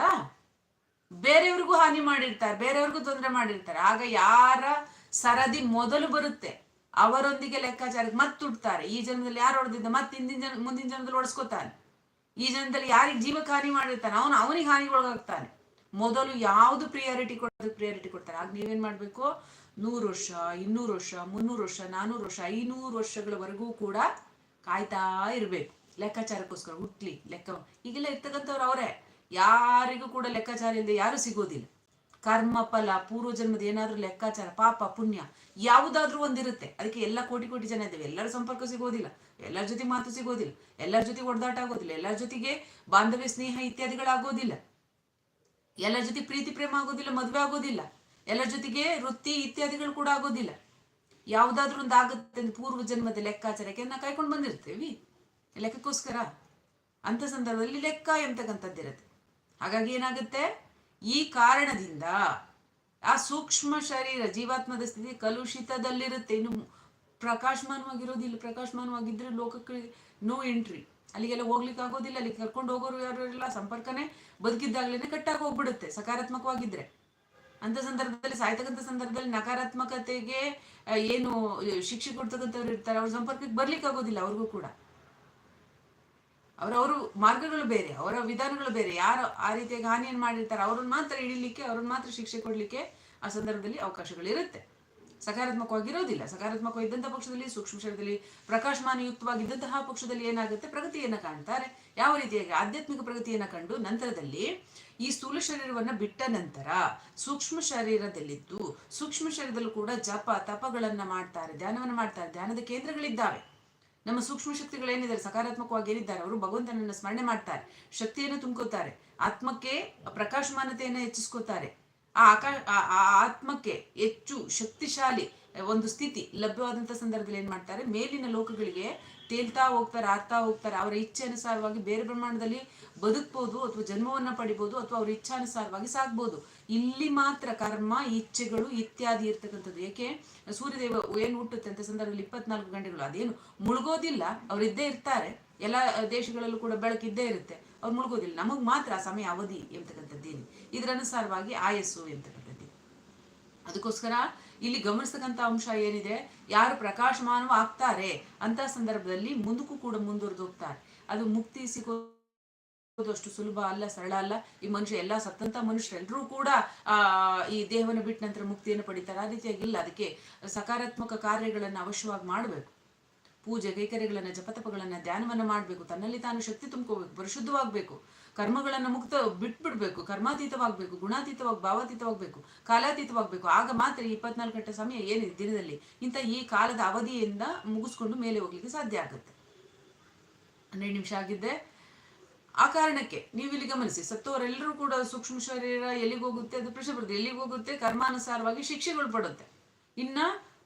ಬೇರೆಯವ್ರಿಗೂ ಹಾನಿ ಮಾಡಿರ್ತಾರೆ, ಬೇರೆಯವ್ರಿಗೂ ತೊಂದರೆ ಮಾಡಿರ್ತಾರೆ. ಆಗ ಯಾರ ಸರದಿ ಮೊದಲು ಬರುತ್ತೆ. ಅವರೊಂದಿಗೆ ಲೆಕ್ಕಾಚಾರಕ್ಕೆ ಮತ್ತೆ ಉಡ್ತಾರೆ ಈ ಜನ್ಮದಲ್ಲಿ ಯಾರು ಹೊಡೆದಿದ್ದ? ಮತ್ತೆ ಹಿಂದಿನ ಜನ ಮುಂದಿನ ಜನ್ಮದಲ್ಲಿ ಓಡಿಸ್ಕೋತಾನೆ ಈ ಜನ್ಮದಲ್ಲಿ ಯಾರಿಗೆ ಜೀವಕ್ಕೆ ಹಾನಿ ಮಾಡಿರ್ತಾನೆ? ಅವನು ಅವನಿಗೆ ಹಾನಿ ಒಳಗಾಗ್ತಾನೆ. ಮೊದಲು ಯಾವ್ದು ಪ್ರಿಯಾರಿಟಿ ಕೊಡೋದಕ್ಕೆ ಪ್ರಿಯಾರಿಟಿ ಕೊಡ್ತಾರೆ? ಆಗ ನೀವೇನ್ ಮಾಡ್ಬೇಕು? ನೂರು ವರ್ಷ, ಇನ್ನೂರು ವರ್ಷ, ಮುನ್ನೂರು ವರ್ಷ, ನಾನೂರು ವರ್ಷ, ಐನೂರು ವರ್ಷಗಳವರೆಗೂ ಕೂಡ ಕಾಯ್ತಾ ಇರಬೇಕು. ಲೆಕ್ಕಾಚಾರಕ್ಕೋಸ್ಕರ ಹುಟ್ಲಿ, ಲೆಕ್ಕ ಈಗೆಲ್ಲ ಇರ್ತಕ್ಕಂಥವ್ರು ಅವರೇ. ಯಾರಿಗೂ ಕೂಡ ಲೆಕ್ಕಾಚಾರ ಇಲ್ಲದೆ ಯಾರು ಸಿಗೋದಿಲ್ಲ. ಕರ್ಮ, ಫಲ, ಪೂರ್ವ ಜನ್ಮದ ಏನಾದ್ರೂ ಲೆಕ್ಕಾಚಾರ, ಪಾಪ, ಪುಣ್ಯ, ಯಾವುದಾದ್ರೂ ಒಂದಿರುತ್ತೆ. ಅದಕ್ಕೆ ಎಲ್ಲ ಕೋಟಿ ಕೋಟಿ ಜನ ಇದ್ದೇವೆ. ಎಲ್ಲರ ಸಂಪರ್ಕ ಸಿಗೋದಿಲ್ಲ. ಎಲ್ಲರ ಜೊತೆ ಮಾತು ಸಿಗೋದಿಲ್ಲ. ಎಲ್ಲರ ಜೊತೆ ಒಡದಾಟ ಆಗೋದಿಲ್ಲ. ಎಲ್ಲರ ಜೊತೆಗೆ ಬಾಂಧವ್ಯ, ಸ್ನೇಹ ಇತ್ಯಾದಿಗಳಾಗೋದಿಲ್ಲ. ಎಲ್ಲರ ಜೊತೆ ಪ್ರೀತಿ, ಪ್ರೇಮ ಆಗೋದಿಲ್ಲ, ಮದುವೆ ಆಗೋದಿಲ್ಲ. ಎಲ್ಲರ ಜೊತೆಗೆ ವೃತ್ತಿ ಇತ್ಯಾದಿಗಳು ಕೂಡ ಆಗೋದಿಲ್ಲ. ಯಾವುದಾದ್ರೂ ಒಂದು ಆಗುತ್ತೆ ಪೂರ್ವ ಜನ್ಮದ ಲೆಕ್ಕಾಚಾರಕ್ಕೆ ನಾವು ಕಾಯ್ಕೊಂಡು ಬಂದಿರ್ತೀವಿ. ಲೆಕ್ಕಕ್ಕೋಸ್ಕರ ಅಂತ ಸಂದರ್ಭದಲ್ಲಿ ಲೆಕ್ಕ ಎಂತಕ್ಕಂಥದ್ದಿರುತ್ತೆ ಹಾಗಾಗಿ ಏನಾಗುತ್ತೆ? ಈ ಕಾರಣದಿಂದ ಆ ಸೂಕ್ಷ್ಮ ಶರೀರ ಜೀವಾತ್ಮದ ಸ್ಥಿತಿ ಕಲುಷಿತದಲ್ಲಿರುತ್ತೆ. ಇನ್ನು ಪ್ರಕಾಶಮಾನವಾಗಿರೋದಿಲ್ಲ. ಪ್ರಕಾಶಮಾನವಾಗಿದ್ರೆ ಲೋಕಕ್ಕೆ ನೋ ಎಂಟ್ರಿ ಅಲ್ಲಿಗೆಲ್ಲ ಹೋಗ್ಲಿಕ್ಕೆ ಆಗೋದಿಲ್ಲ. ಅಲ್ಲಿ ಕರ್ಕೊಂಡು ಹೋಗೋರು ಯಾರು ಇಲ್ಲ ಸಂಪರ್ಕನೇ ಬದುಕಿದ್ದಾಗ್ಲೇನೆ ಕಟ್ಟಾಗಿ ಹೋಗ್ಬಿಡುತ್ತೆ. ಸಕಾರಾತ್ಮಕವಾಗಿದ್ರೆ. ಅಂತ ಸಂದರ್ಭದಲ್ಲಿ, ಸಾಯ್ತಕ್ಕಂಥ ಸಂದರ್ಭದಲ್ಲಿ ನಕಾರಾತ್ಮಕತೆಗೆ ಏನು, ಶಿಕ್ಷೆ ಕೊಡ್ತಕ್ಕಂಥವ್ರು ಇರ್ತಾರೆ, ಅವ್ರ ಸಂಪರ್ಕಕ್ಕೆ ಬರ್ಲಿಕ್ಕೆ ಆಗೋದಿಲ್ಲ ಅವ್ರಿಗೂ ಕೂಡ. ಅವರವರು ಮಾರ್ಗಗಳು ಬೇರೆ, ಅವರ ವಿಧಾನಗಳು ಬೇರೆ. ಯಾರು ಆ ರೀತಿಯಾಗಿ ಹಾನಿಯನ್ನು ಮಾಡಿರ್ತಾರೆ, ಅವ್ರನ್ನ ಮಾತ್ರ ಹಿಡಿಲಿಕ್ಕೆ, ಅವ್ರನ್ನ ಮಾತ್ರ ಶಿಕ್ಷೆ ಕೊಡ್ಲಿಕ್ಕೆ ಆ ಸಂದರ್ಭದಲ್ಲಿ ಅವಕಾಶಗಳಿರುತ್ತೆ ಸಕಾರಾತ್ಮಕವಾಗಿರೋದಿಲ್ಲ. ಸಕಾರಾತ್ಮಕವಾಗಿದ್ದಂಥ ಪಕ್ಷದಲ್ಲಿ, ಸೂಕ್ಷ್ಮ ಶರೀರದಲ್ಲಿ ಪ್ರಕಾಶಮಾನಯುಕ್ತವಾಗಿದ್ದಂತಹ ಪಕ್ಷದಲ್ಲಿ ಏನಾಗುತ್ತೆ? ಪ್ರಗತಿಯನ್ನು ಕಾಣ್ತಾರೆ. ಯಾವ ರೀತಿಯಾಗಿ ಆಧ್ಯಾತ್ಮಿಕ ಪ್ರಗತಿಯನ್ನು ಕಂಡು ನಂತರದಲ್ಲಿ ಈ ಸ್ಥೂಲ ಶರೀರವನ್ನ ಬಿಟ್ಟ ನಂತರ ಸೂಕ್ಷ್ಮ ಶರೀರದಲ್ಲಿದ್ದು ಸೂಕ್ಷ್ಮ ಶರೀರದಲ್ಲೂ ಕೂಡ ಜಪ, ತಪಗಳನ್ನ ಮಾಡ್ತಾರೆ, ಧ್ಯಾನವನ್ನು ಮಾಡ್ತಾರೆ, ಧ್ಯಾನದ ಕೇಂದ್ರಗಳಿದ್ದಾವೆ. ನಮ್ಮ ಸೂಕ್ಷ್ಮ ಶಕ್ತಿಗಳೇನಿದ್ದಾರೆ ಸಕಾರಾತ್ಮಕವಾಗಿ ಏನಿದ್ದಾರೆ? ಅವರು ಭಗವಂತನನ್ನು ಸ್ಮರಣೆ ಮಾಡ್ತಾರೆ, ಶಕ್ತಿಯನ್ನು ತುಂಬ್ಕೋತಾರೆ, ಆತ್ಮಕ್ಕೆ ಪ್ರಕಾಶಮಾನತೆಯನ್ನು ಹೆಚ್ಚಿಸ್ಕೋತಾರೆ. ಆ ಆಕಾ ಆ- ಆ ಆತ್ಮಕ್ಕೆ ಹೆಚ್ಚು ಶಕ್ತಿಶಾಲಿ ಒಂದು ಸ್ಥಿತಿ ಲಭ್ಯವಾದಂಥ ಸಂದರ್ಭದಲ್ಲಿ ಏನ್ ಮಾಡ್ತಾರೆ? ಮೇಲಿನ ಲೋಕಗಳಿಗೆ ತೇಲ್ತಾ ಹೋಗ್ತಾರೆ, ಆರ್ತಾ ಹೋಗ್ತಾರೆ, ಅವರ ಇಚ್ಛೆ ಅನುಸಾರವಾಗಿ ಬೇರೆ ಪ್ರಮಾಣದಲ್ಲಿ ಬದುಕ್ಬೋದು ಅಥವಾ ಜನ್ಮವನ್ನ ಪಡಿಬೋದು ಅಥವಾ ಅವ್ರ ಇಚ್ಛಾನುಸಾರವಾಗಿ ಸಾಗ್ಬೋದು. ಇಲ್ಲಿ ಮಾತ್ರ ಕರ್ಮ, ಇಚ್ಛೆಗಳು ಇತ್ಯಾದಿ ಇರ್ತಕ್ಕಂಥದ್ದು. ಏಕೆ? ಸೂರ್ಯದೇವ ಏನು ಹುಟ್ಟುತ್ತೆ ಅಂತ ಸಂದರ್ಭದಲ್ಲಿ ಇಪ್ಪತ್ನಾಲ್ಕು ಗಂಟೆಗಳು, ಅದೇನು ಮುಳುಗೋದಿಲ್ಲ, ಅವ್ರು ಇದ್ದೇ ಇರ್ತಾರೆ. ಎಲ್ಲ ದೇಶಗಳಲ್ಲೂ ಕೂಡ ಬೆಳಕಿದ್ದೇ ಇರುತ್ತೆ. ಅವ್ರು ಮುಳುಗೋದಿಲ್ಲ. ನಮಗ್ ಮಾತ್ರ ಆ ಸಮಯ ಅವಧಿ ಎಂತಕ್ಕಂಥದ್ದೇನು? ಇದರ ಅನುಸಾರವಾಗಿ ಆಯಸ್ಸು ಎಂತಕ್ಕಂಥದ್ದು. ಅದಕ್ಕೋಸ್ಕರ ಇಲ್ಲಿ ಗಮನಿಸ್ತಕ್ಕಂಥ ಅಂಶ ಏನಿದೆ? ಯಾರು ಪ್ರಕಾಶಮಾನವ ಆಗ್ತಾರೆ. ಅಂತ ಸಂದರ್ಭದಲ್ಲಿ ಮುಂದಕ್ಕೂ ಕೂಡ ಮುಂದುವರೆದು ಹೋಗ್ತಾರೆ. ಅದು ಮುಕ್ತಿ ಸಿಗೋದಷ್ಟು ಸುಲಭ ಅಲ್ಲ, ಸರಳ ಅಲ್ಲ. ಈ ಮನುಷ್ಯ ಎಲ್ಲ ಸತ್ತಂತ ಮನುಷ್ಯರೆಲ್ಲರೂ ಕೂಡ ಈ ದೇಹವನ್ನು ಬಿಟ್ಟ ನಂತರ ಮುಕ್ತಿಯನ್ನು ಪಡಿತಾರೆ. ಆ ರೀತಿಯಾಗಿಲ್ಲ ಅದಕ್ಕೆ ಸಕಾರಾತ್ಮಕ ಕಾರ್ಯಗಳನ್ನು ಅವಶ್ಯವಾಗಿ ಮಾಡಬೇಕು. ಪೂಜೆ, ಕೈಕರ್ಯಗಳನ್ನ, ಜಪತಪಗಳನ್ನ, ಧ್ಯಾನವನ್ನ ಮಾಡಬೇಕು. ತನ್ನಲ್ಲಿ ತಾನು ಶಕ್ತಿ ತುಂಬ್ಕೋಬೇಕು. ಪರಿಶುದ್ಧವಾಗಬೇಕು. ಕರ್ಮಗಳನ್ನ ಮುಕ್ತ ಬಿಟ್ಬಿಡ್ಬೇಕು, ಕರ್ಮಾತೀತವಾಗಬೇಕು, ಗುಣಾತೀತವಾಗಿ, ಭಾವಾತೀತವಾಗಬೇಕು, ಕಾಲಾತೀತವಾಗಬೇಕು. ಆಗ ಮಾತ್ರ ಇಪ್ಪತ್ನಾಲ್ಕು ಗಂಟೆ ಸಮಯ ಏನಿದೆ ದಿನದಲ್ಲಿ? ಇಂಥ ಈ ಕಾಲದ ಅವಧಿಯಿಂದ ಮುಗಿಸ್ಕೊಂಡು ಮೇಲೆ ಹೋಗ್ಲಿಕ್ಕೆ ಸಾಧ್ಯ ಆಗುತ್ತೆ. ಹನ್ನೆರಡು ನಿಮಿಷ ಆಗಿದ್ದೆ. ಆ ಕಾರಣಕ್ಕೆ ನೀವು ಇಲ್ಲಿ ಗಮನಿಸಿ, ಸತ್ತವರೆಲ್ಲರೂ ಕೂಡ ಸೂಕ್ಷ್ಮ ಶರೀರ ಎಲ್ಲಿಗೆ ಹೋಗುತ್ತೆ? ಅದು ಪ್ರಶ್ನೆ ಬರುತ್ತೆ ಎಲ್ಲಿಗೆ ಹೋಗುತ್ತೆ? ಕರ್ಮಾನುಸಾರವಾಗಿ ಶಿಕ್ಷೆಗಳು ಪಡುತ್ತೆ. ಇನ್ನ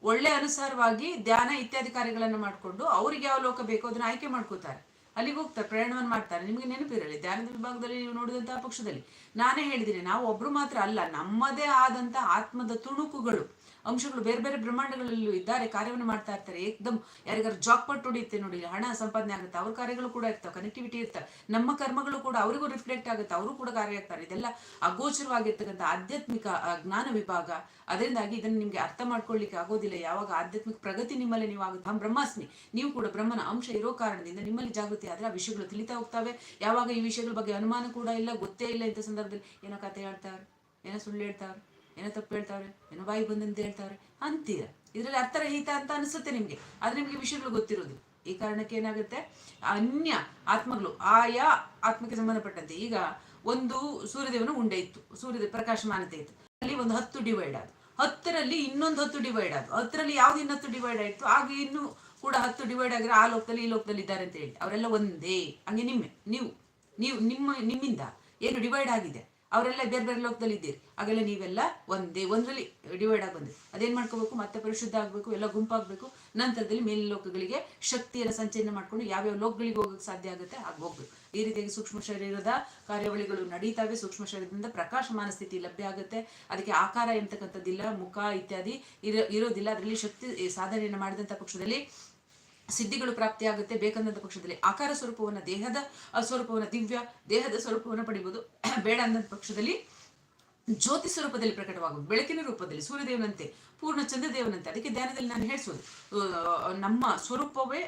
ಒಳ್ಳೆ ಅನುಸಾರವಾಗಿ ಧ್ಯಾನ ಇತ್ಯಾದಿ ಕಾರ್ಯಗಳನ್ನು ಮಾಡಿಕೊಂಡು ಅವ್ರಿಗೆ ಯಾವ ಲೋಕ ಬೇಕೋ ಅದನ್ನ ಆಯ್ಕೆ ಮಾಡ್ಕೋತಾರೆ. ಅಲ್ಲಿಗೆ ಹೋಗ್ತಾರೆ, ಪ್ರಯಾಣವನ್ನು ಮಾಡ್ತಾರೆ. ನಿಮಗೆ ನೆನಪಿರಲಿ ಧ್ಯಾನದ ವಿಭಾಗದಲ್ಲಿ ನೀವು ನೋಡಿದಂತಹ ಪಕ್ಷದಲ್ಲಿ ನಾನೇ ಹೇಳಿದ್ದೀನಿ, ನಾವು ಒಬ್ರು ಮಾತ್ರ ಅಲ್ಲ, ನಮ್ಮದೇ ಆದಂತ ಆತ್ಮದ ತುಣುಕುಗಳು. ಅಂಶಗಳು ಬೇರೆ ಬೇರೆ ಬ್ರಹ್ಮಾಂಡಗಳಲ್ಲೂ ಇದ್ದಾರೆ, ಕಾರ್ಯವನ್ನು ಮಾಡ್ತಾ ಇರ್ತಾರೆ. ಏಕ್ದಮ್ ಯಾರಿಗಾರು ಜಾಕ್ ಪಟ್ಟು ಹೊಡಿಯುತ್ತೆ ನೋಡಿ, ಹಣ ಸಂಪಾದನೆ ಆಗುತ್ತೆ, ಅವ್ರ ಕಾರ್ಯಗಳು ಕೂಡ ಇರ್ತಾವೆ ಕನೆಕ್ಟಿವಿಟಿ ಇರ್ತವೆ. ನಮ್ಮ ಕರ್ಮಗಳು ಕೂಡ ಅವರಿಗೂ ರಿಫ್ಲೆಕ್ಟ್ ಆಗುತ್ತೆ, ಅವರು ಕೂಡ ಕಾರ್ಯ ಆಗ್ತಾರೆ. ಇದೆಲ್ಲ ಅಗೋಚರವಾಗಿರ್ತಕ್ಕಂಥ ಆಧ್ಯಾತ್ಮಿಕ ಜ್ಞಾನ ವಿಭಾಗ. ಅದರಿಂದಾಗಿ ಇದನ್ನು ನಿಮ್ಗೆ ಅರ್ಥ ಮಾಡ್ಕೊಳ್ಳಿಕ್ಕೆ ಆಗೋದಿಲ್ಲ. ಯಾವಾಗ ಆಧ್ಯಾತ್ಮಿಕ ಪ್ರಗತಿ ನಿಮ್ಮಲ್ಲಿ ನೀವು ಆಗುತ್ತೆ ಬ್ರಹ್ಮಾಸ್ಮಿ. ನೀವು ಕೂಡ ಬ್ರಹ್ಮನ ಅಂಶ ಇರೋ ಕಾರಣದಿಂದ ನಿಮ್ಮಲ್ಲಿ ಜಾಗೃತಿ ಆದ್ರೆ ಆ ವಿಷಯಗಳು ತಿಳಿತಾ ಹೋಗ್ತವೆ. ಯಾವಾಗ ಈ ವಿಷಯಗಳ ಬಗ್ಗೆ ಅನುಮಾನ ಕೂಡ ಇಲ್ಲ, ಗೊತ್ತೇ ಇಲ್ಲ ಇಂಥ ಸಂದರ್ಭದಲ್ಲಿ ಏನೋ ಕತೆ ಹೇಳ್ತಾರೆ ಏನೋ ಸುಳ್ಳು ಹೇಳ್ತಾವ್ರೆ. ಏನೋ ತಪ್ಪು ಹೇಳ್ತಾವ್ರೆ, ಏನೋ ಬಾಯಿ ಬಂದಂತ ಹೇಳ್ತಾವ್ರೆ, ಅಂತೀರ? ಇದರಲ್ಲಿ ಅರ್ಥರಹಿತ ಅಂತ ಅನಿಸುತ್ತೆ ನಿಮ್ಗೆ. ಆದ್ರೆ ನಿಮ್ಗೆ ವಿಷಯಗಳು ಗೊತ್ತಿರೋದು ಈ ಕಾರಣಕ್ಕೆ ಏನಾಗುತ್ತೆ? ಅನ್ಯ ಆತ್ಮಗಳು, ಆಯಾ ಆತ್ಮಕ್ಕೆ ಸಂಬಂಧಪಟ್ಟಂತೆ. ಈಗ ಒಂದು ಸೂರ್ಯದೇವನ ಉಂಡೆ ಇತ್ತು. ಸೂರ್ಯದೇವ ಪ್ರಕಾಶಮಾನತೆ ಇತ್ತು. ಅಲ್ಲಿ ಒಂದು ಹತ್ತು ಡಿವೈಡ್ ಆದ ಹತ್ತರಲ್ಲಿ ಇನ್ನೊಂದು ಹತ್ತು ಡಿವೈಡ್ ಆದ ಹತ್ತರಲ್ಲಿ ಯಾವ್ದು ಇನ್ನತ್ತು ಡಿವೈಡ್ ಆಯ್ತು? ಆಗ ಇನ್ನು ಕೂಡ ಹತ್ತು ಡಿವೈಡ್ ಆಗಿರೋ ಆ ಲೋಕದಲ್ಲಿ ಈ ಲೋಕದಲ್ಲಿ ಇದ್ದಾರೆ ಅಂತ ಹೇಳಿ. ಅವರೆಲ್ಲ ಒಂದೇ. ಹಂಗೆ ನಿಮ್ಮೆ, ನೀವು ನೀವು, ನಿಮ್ಮ, ನಿಮ್ಮಿಂದ ಏನು ಡಿವೈಡ್ ಆಗಿದೆ? ಅವರೆಲ್ಲ ಬೇರೆ ಬೇರೆ ಲೋಕದಲ್ಲಿ ಇದ್ದೀರಿ. ಹಾಗೆಲ್ಲ ನೀವೆಲ್ಲ ಒಂದೇ, ಒಂದರಲ್ಲಿ ಡಿವೈಡ್ ಆಗಿ ಬಂದಿರಿ. ಅದೇನು ಮಾಡ್ಕೋಬೇಕು? ಮತ್ತೆ ಪರಿಶುದ್ಧ ಆಗಬೇಕು, ಎಲ್ಲ ಗುಂಪಾಗಬೇಕು. ನಂತರದಲ್ಲಿ ಮೇಲಿನ ಲೋಕಗಳಿಗೆ ಶಕ್ತಿಯನ್ನು ಸಂಚಯನ ಮಾಡ್ಕೊಂಡು ಯಾವ್ಯಾವ ಲೋಕಗಳಿಗೆ ಹೋಗೋಕ್ಕೆ ಸಾಧ್ಯ ಆಗುತ್ತೆ ಆಗ ಹೋಗ್ಬೇಕು. ಈ ರೀತಿಯಾಗಿ ಸೂಕ್ಷ್ಮ ಶರೀರದ ಕಾರ್ಯಾವಳಿಗಳು ನಡೀತಾವೆ. ಸೂಕ್ಷ್ಮ ಶರೀರದಿಂದ ಪ್ರಕಾಶಮಾನ ಸ್ಥಿತಿ ಲಭ್ಯ ಆಗುತ್ತೆ. ಅದಕ್ಕೆ ಆಕಾರ ಎಂತಕ್ಕಂಥದ್ದಿಲ್ಲ ಮುಖ ಇತ್ಯಾದಿ ಇರೋ, ಇರೋದಿಲ್ಲ. ಅದರಲ್ಲಿ ಶಕ್ತಿ, ಸಾಧನೆಯನ್ನು ಮಾಡಿದಂಥ ಪಕ್ಷದಲ್ಲಿ ಸಿದ್ಧಿಗಳು ಪ್ರಾಪ್ತಿಯಾಗುತ್ತೆ ಬೇಕಂದಂತ ಪಕ್ಷದಲ್ಲಿ. ಆಕಾರ ಸ್ವರೂಪವನ್ನ, ದೇಹದ ಸ್ವರೂಪವನ್ನ, ದಿವ್ಯ ದೇಹದ ಸ್ವರೂಪವನ್ನ ಪಡಿಬಹುದು ಬೇಡ ಅಂದಂತ ಪಕ್ಷದಲ್ಲಿ ಜ್ಯೋತಿ ಸ್ವರೂಪದಲ್ಲಿ ಪ್ರಕಟವಾಗುವುದು. ಬೆಳಕಿನ ರೂಪದಲ್ಲಿ, ಸೂರ್ಯದೇವನಂತೆ, ಪೂರ್ಣ ಚಂದ್ರದೇವನಂತೆ. ಅದಕ್ಕೆ ಧ್ಯಾನದಲ್ಲಿ ನಾನು ಹೇಳಿಸೋದು. ನಮ್ಮ ಸ್ವರೂಪವೇ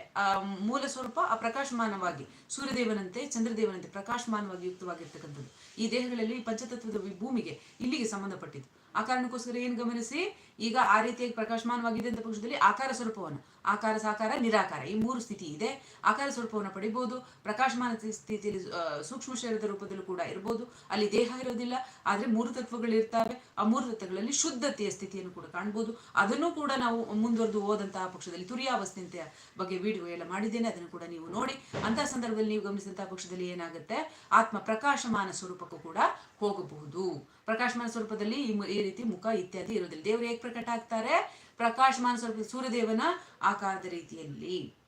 ಮೂಲ ಸ್ವರೂಪ ಆ ಪ್ರಕಾಶಮಾನವಾಗಿ ಸೂರ್ಯದೇವನಂತೆ, ಚಂದ್ರದೇವನಂತೆ ಪ್ರಕಾಶಮಾನವಾಗಿ ಯುಕ್ತವಾಗಿರ್ತಕ್ಕಂಥದ್ದು. ಈ ದೇಹಗಳಲ್ಲಿ ಪಂಚತತ್ವದ ಭೂಮಿಗೆ ಇಲ್ಲಿಗೆ ಸಂಬಂಧಪಟ್ಟಿದ್ದು. ಆ ಕಾರಣಕ್ಕೋಸ್ಕರ ಏನು ಗಮನಿಸಿ? ಈಗ ಆ ರೀತಿಯಾಗಿ ಪ್ರಕಾಶಮಾನವಾಗಿದೆ ಅಂತ ಪಕ್ಷದಲ್ಲಿ ಆಕಾರ ಸ್ವರೂಪವನ್ನು. ಆಕಾರ, ಸಾಕಾರ, ನಿರಾಕಾರ ಈ ಮೂರು ಸ್ಥಿತಿ ಇದೆ. ಆಕಾರ ಸ್ವರೂಪವನ್ನು ಪಡಿಬಹುದು ಪ್ರಕಾಶಮಾನ ಸ್ಥಿತಿಯಲ್ಲಿ ಸೂಕ್ಷ್ಮ ಶರೀರದ ರೂಪದಲ್ಲೂ ಕೂಡ ಇರಬಹುದು ಅಲ್ಲಿ ದೇಹ ಇರೋದಿಲ್ಲ. ಆದ್ರೆ ಮೂರು ತತ್ವಗಳು ಇರ್ತವೆ. ಆ ಮೂರು ತತ್ವಗಳಲ್ಲಿ ಶುದ್ಧತೆಯ ಸ್ಥಿತಿಯನ್ನು ಕೂಡ ಕಾಣಬಹುದು ಅದನ್ನು ಕೂಡ ನಾವು ಮುಂದುವರೆದು ಹೋದಂತಹ ಪಕ್ಷದಲ್ಲಿ ತುರಿಯಾವಸ್ಥೆಯ ಬಗ್ಗೆ ವಿಡಿಯೋ ಎಲ್ಲ ಮಾಡಿದ್ದೇನೆ. ಅದನ್ನು ಕೂಡ ನೀವು ನೋಡಿ. ಅಂತಹ ಸಂದರ್ಭದಲ್ಲಿ ನೀವು ಗಮನಿಸಿದಂತಹ ಪಕ್ಷದಲ್ಲಿ ಏನಾಗುತ್ತೆ? ಆತ್ಮ ಪ್ರಕಾಶಮಾನ ಸ್ವರೂಪಕ್ಕೂ ಕೂಡ ಹೋಗಬಹುದು. ಪ್ರಕಾಶಮಾನ ಸ್ವರೂಪದಲ್ಲಿ ಈ ರೀತಿ ಮುಖ ಇತ್ಯಾದಿ ಇರೋದಿಲ್ಲ. ದೇವರು ಹೇಗೆ ಪ್ರಕಟ ಆಗ್ತಾರೆ? ಪ್ರಕಾಶಮಾನ ಸ್ವರೂಪ ಸೂರ್ಯದೇವನ ಆಕಾರದ ರೀತಿಯಲ್ಲಿ.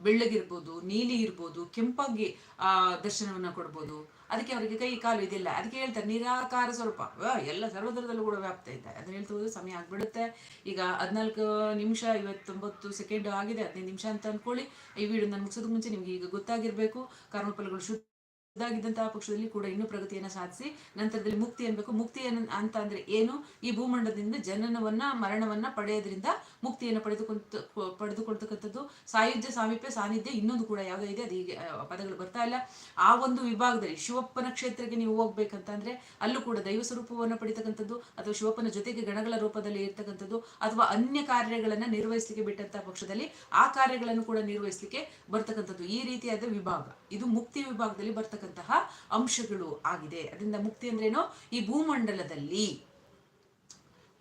ಬೆಳ್ಳಗಿರ್ಬೋದು, ನೀಲಿ ಇರ್ಬೋದು, ಕೆಂಪಾಗಿ, ಆ, ದರ್ಶನವನ್ನ ಕೊಡ್ಬೋದು. ಅದಕ್ಕೆ ಅವರಿಗೆ ಕೈ, ಕಾಲು ಇದೆಲ್ಲ. ಅದಕ್ಕೆ ಹೇಳ್ತಾರೆ, ನಿರಾಕಾರ ಸ್ವರೂಪ. ಎಲ್ಲ ಸರ್ವದರದಲ್ಲೂ ಕೂಡ ವ್ಯಾಪ್ತ ಇದ್ದಾರೆ ಅದನ್ನ ಹೇಳ್ತಾ ಸಮಯ ಆಗ್ಬಿಡುತ್ತೆ. ಈಗ ಹದಿನಾಲ್ಕು ನಿಮಿಷ ಇವತ್ತೊಂಬತ್ತು ಸೆಕೆಂಡ್ ಆಗಿದೆ, ಹದಿನೈದು ನಿಮಿಷ ಅಂತ ಅನ್ಕೊಳ್ಳಿ. ಈ ವಿಡಿಯೋ ನಾನು ಮುಗಿಸೋದಕ್ಕೆ ಮುಂಚೆ ನಿಮ್ಗೆ ಈಗ ಗೊತ್ತಾಗಿರ್ಬೇಕು. ಕರ್ಮಫಲಗಳು ಶುದ್ಧ ಇದ್ದಾಗಿದ್ದಂತಹ ಪಕ್ಷದಲ್ಲಿ ಕೂಡ ಇನ್ನೂ ಪ್ರಗತಿಯನ್ನು ಸಾಧಿಸಿ, ನಂತರದಲ್ಲಿ ಮುಕ್ತಿ ಅನ್ಬೇಕು. ಮುಕ್ತಿ ಅಂತ ಅಂದ್ರೆ ಏನು? ಈ ಭೂಮಂಡಲದಿಂದ ಜನನವನ್ನ, ಮರಣವನ್ನ ಪಡೆಯೋದ್ರಿಂದ ಮುಕ್ತಿಯನ್ನು ಪಡೆದುಕೊಂತ ಪಡೆದುಕೊಳ್ತಕ್ಕಂಥದ್ದು ಸಾಯುಜ್ಯ, ಸಾಮೀಪ್ಯ, ಸಾನ್ನಿಧ್ಯ ಇನ್ನೊಂದು ಕೂಡ ಯಾವುದೋ ಇದೆ. ಅದು ಈಗ ಪದಗಳು ಬರ್ತಾ ಇಲ್ಲ. ಆ ಒಂದು ವಿಭಾಗದಲ್ಲಿ ಶಿವಪ್ಪನ ಕ್ಷೇತ್ರಕ್ಕೆ ನೀವು ಹೋಗ್ಬೇಕಂತಂದ್ರೆ ಅಲ್ಲೂ ಕೂಡ ದೈವ ಸ್ವರೂಪವನ್ನು ಪಡಿತಕ್ಕಂಥದ್ದು ಅಥವಾ ಶಿವಪ್ಪನ ಜೊತೆಗೆ ಗಣಗಳ ರೂಪದಲ್ಲಿ ಇರ್ತಕ್ಕಂಥದ್ದು ಅಥವಾ ಅನ್ಯ ಕಾರ್ಯಗಳನ್ನ ನಿರ್ವಹಿಸಲಿಕ್ಕೆ ಬಿಟ್ಟಂತಹ ಪಕ್ಷದಲ್ಲಿ ಆ ಕಾರ್ಯಗಳನ್ನು ಕೂಡ ನಿರ್ವಹಿಸಲಿಕ್ಕೆ ಬರ್ತಕ್ಕಂಥದ್ದು ಈ ರೀತಿಯಾದ ವಿಭಾಗ. ಇದು ಮುಕ್ತಿ ವಿಭಾಗದಲ್ಲಿ ಬರ್ತಕ್ಕಂತಹ ಅಂಶಗಳು ಆಗಿದೆ. ಅದರಿಂದ ಮುಕ್ತಿ ಅಂದ್ರೇನು? ಈ ಭೂಮಂಡಲದಲ್ಲಿ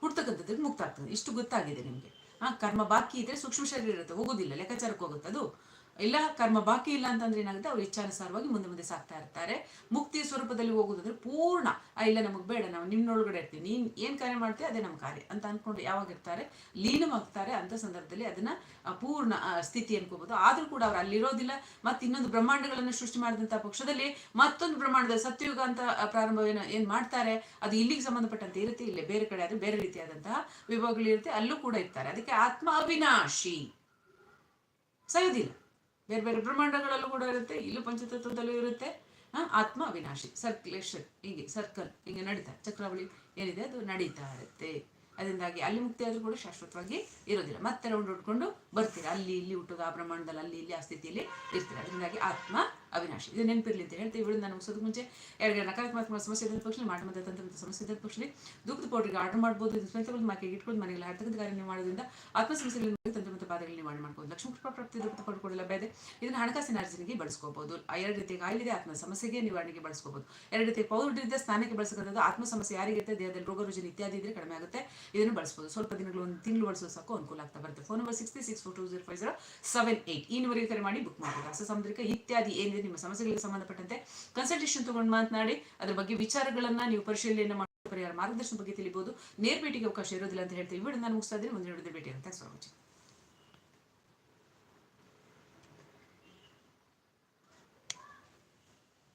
ಹುಡ್ತಕ್ಕಂಥದ್ದು ಮುಕ್ತ ಆಗ್ತದೆ ಇಷ್ಟು ಗೊತ್ತಾಗಿದೆ ನಿಮಗೆ. ಆ, ಕರ್ಮ ಬಾಕಿ ಇದ್ರೆ ಸೂಕ್ಷ್ಮ ಶರೀರ ಇರುತ್ತೆ ಹೋಗೋದಿಲ್ಲ, ಲೆಕ್ಕಾಚಾರಕ್ಕೆ ಹೋಗುತ್ತೆ ಅದು ಇಲ್ಲ, ಕರ್ಮ ಬಾಕಿ ಇಲ್ಲ ಅಂತಂದ್ರೆ ಏನಾಗುತ್ತೆ? ಅವ್ರು ಇಚ್ಛಾನುಸಾರವಾಗಿ ಮುಂದೆ ಮುಂದೆ ಸಾಕ್ತಾ ಇರ್ತಾರೆ. ಮುಕ್ತಿ ಸ್ವರೂಪದಲ್ಲಿ ಹೋಗೋದಂದ್ರೆ ಪೂರ್ಣ ಇಲ್ಲ, ನಮಗೆ ಬೇಡ, ನಾವು ನಿಮ್ನೊಳಗಡೆ ಇರ್ತೀವಿ. ನೀನ್ ಏನ್ ಕಾರ್ಯ ಮಾಡ್ತೀವಿ ಅದೇ ನಮ್ಮ ಕಾರ್ಯ ಅಂತ ಅನ್ಕೊಂಡು ಯಾವಾಗ ಇರ್ತಾರೆ? ಲೀನವಾಗ್ತಾರೆ ಅಂತ ಸಂದರ್ಭದಲ್ಲಿ ಅದನ್ನ ಪೂರ್ಣ ಸ್ಥಿತಿ ಅನ್ಕೋಬಹುದು. ಆದ್ರೂ ಕೂಡ ಅವ್ರು ಅಲ್ಲಿರೋದಿಲ್ಲ, ಮತ್ತೆ ಇನ್ನೊಂದು ಬ್ರಹ್ಮಾಂಡಗಳನ್ನು ಸೃಷ್ಟಿ ಮಾಡಿದಂತಹ ಪಕ್ಷದಲ್ಲಿ ಮತ್ತೊಂದು ಬ್ರಹ್ಮಾಂಡದ ಸತ್ಯಯುಗ ಅಂತ ಪ್ರಾರಂಭ ಏನು, ಏನ್ ಮಾಡ್ತಾರೆ? ಅದು ಇಲ್ಲಿಗೆ ಸಂಬಂಧಪಟ್ಟಂತೆ ಇರುತ್ತೆ, ಇಲ್ಲೇ ಬೇರೆ ಕಡೆ ಆದ್ರೆ ಬೇರೆ ರೀತಿಯಾದಂತಹ ವಿಭಾಗಗಳು ಇರುತ್ತೆ, ಅಲ್ಲೂ ಕೂಡ ಇರ್ತಾರೆ. ಅದಕ್ಕೆ ಆತ್ಮ ಅವಿನಾಶಿ. ಸಾಯೋದಿಲ್ಲ ಬೇರೆ ಬೇರೆ ಬ್ರಹ್ಮಾಂಡಗಳಲ್ಲೂ ಕೂಡ ಇರುತ್ತೆ, ಇಲ್ಲೂ ಪಂಚತತ್ವದಲ್ಲೂ ಇರುತ್ತೆ. ಆತ್ಮ ವಿನಾಶಿ ಸರ್ಕ್ಯುಲೇಷನ್ ಹೀಗೆ ಸರ್ಕಲ್ ಹೀಗೆ ನಡೀತಾ, ಚಕ್ರಾವಳಿ ಏನಿದೆ ಅದು ನಡೀತಾ ಇರುತ್ತೆ. ಅದರಿಂದಾಗಿ ಅಲ್ಲಿ ಮುಕ್ತಿ ಆದರೂ ಕೂಡ ಶಾಶ್ವತವಾಗಿ ಇರೋದಿಲ್ಲ. ಮತ್ತೆ ರೌಂಡ್ ಹೊಡ್ಕೊಂಡು ಬರ್ತೀರಾ. ಅಲ್ಲಿ, ಇಲ್ಲಿ ಹುಟ್ಟೋದು ಆ ಬ್ರಹ್ಮಾಂಡದಲ್ಲಿ, ಅಲ್ಲಿ, ಇಲ್ಲಿ ಆ ಸ್ಥಿತಿಯಲ್ಲಿ ಇರ್ತೀರ. ಅದರಿಂದಾಗಿ ಆತ್ಮ ಅವಿನಾಶಿ. ಇದು ನೆನಪಿರಲಿ ಅಂತ ಹೇಳ್ತೀವಿ ಇವಳು ನಾನು ಮುಗಿಸೋದಕ್ಕೆ ಮುಂಚೆ ಎರಡು ನಕಾರಾತ್ಮಕ ಸಮಸ್ಯೆ ಇದ್ದ ಪಕ್ಷದಲ್ಲಿ ಮಾಟ ಮತ್ತು ತಂತ್ರ ಸಮಸ್ಯೆ ಇದ್ದ ಪಕ್ಷದಲ್ಲಿ ಧೂಪದ ಪೌಡ್ರಿಗೆ ಆರ್ಡರ್ ಮಾಡ್ಬೋದು ಇದು ಸ್ವಂತ ಮಾರ್ಕೆಟ್ ಇಟ್ಕೊಂಡು ಮನೆಯಲ್ಲಿ ಹರ್ತಕ್ಕಂಥ ಕಾರ್ಯ ಮಾಡೋದ್ರಿಂದ ಆತ್ಮ ಸಮಸ್ಯೆಗಳಿಂದ ತಂತ್ರ ಮತ್ತು ನೀವು ಮಾಡ್ಬೋದು. ಲಕ್ಷ್ಮೀ ಕೃಪಾ ಪ್ರಾಪ್ತಿ ಧೂಪದ ಪೌಡರ್ ಲಭ್ಯ ಇದೆ. ಇದನ್ನು ಹಣಕಾಸಿನ ಅರ್ಜನೆಗೆ ಬಳಸ್ಕೋಬಹುದು. ಎರಡು ರೀತಿಯ ಕಾಯಿಲೆ ಆತ್ಮ ಸಮಸ್ಯೆಗೆ ನಿವಾರಣೆಗೆ ಬಳಸ್ಕೋಬಹುದು. ಎರಡು ರೀತಿಯ ಪೌಡರ್ ಇದೆ ಸ್ನಾನಕ್ಕೆ ಬಳಸಕ್ಕಂಥದ್ದು ಆತ್ಮ ಸಮಸ್ಯೆ ಯಾರಿಗಿರುತ್ತೆ? ದೇಹದಲ್ಲಿ ರೋಗ, ರುಜಿನ ಇತ್ಯಾದಿ ಇದ್ರೆ ಕಡಿಮೆ ಆಗುತ್ತೆ. ಇದನ್ನು ಬಳಸಬಹುದು ಸ್ವಲ್ಪ ದಿನಗಳು, ಒಂದು ತಿಂಗಳು ಬಳಸೋ ಸಾಕು, ಅನುಕೂಲ ಆಗ್ತಾ ಬರುತ್ತೆ. Phone number six six four two zero five zero seven eight ಈ ನಂಬರ್ ಕರೆ ಮಾಡಿ ಬುಕ್ ಮಾಡಿ ರಸ ಸಾಮುದ್ರಿಕ ಇತ್ಯಾದಿ ಏನಿದೆ ನಿಮ್ಮ ಸಮಸ್ಯೆಗಳಿಗೆ ಸಂಬಂಧಪಟ್ಟಂತೆ ಕನ್ಸಲ್ಟೇಷನ್ ತಗೊಂಡು ಮಾತನಾಡಿ, ಅದ್ರ ಬಗ್ಗೆ ವಿಚಾರಗಳನ್ನ ನೀವು ಪರಿಶೀಲನೆ ಮಾಡಿ ಪರಿಹಾರ ಮಾರ್ಗದರ್ಶನ ಬಗ್ಗೆ ತಿಳಿಬಹುದು ನೇರ ಭೇಟಿಗೆ ಅವಕಾಶ ಇರೋದಿಲ್ಲ ಅಂತ ಹೇಳ್ತೀವಿ ನಾನು ಮುಗಿಸ್ತಾ ಇದ್ದೀನಿ. ಮುಂದಿನ ಭೇಟಿ ಅಂತ ವಾಚಿಂಗ್